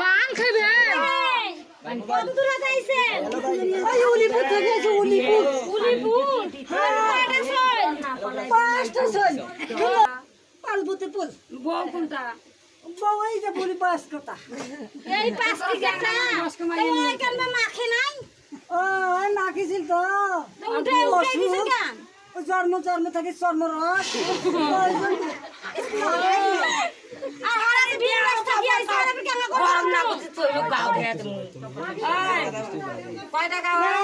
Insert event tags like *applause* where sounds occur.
পান খাইবেন কত যাইছেন ওই উলিপুর থেকে উলিপুর। উলিপুর? পাঁচটা ছয় পালবুতে পুল। বউ কোনটা? বউ এই যে বলি পাঁচ কথা। এই পাঁচ টিকা না ওই কেন মাখে নাই? ও মাখিছিল তো। উঠে উঠে দিছে কেন? ও জন্ম জন্ম থেকে চর্ম রস *laughs* না বুঝি তুই লোক গাও রে তুমি এই কয় টাকা হয়?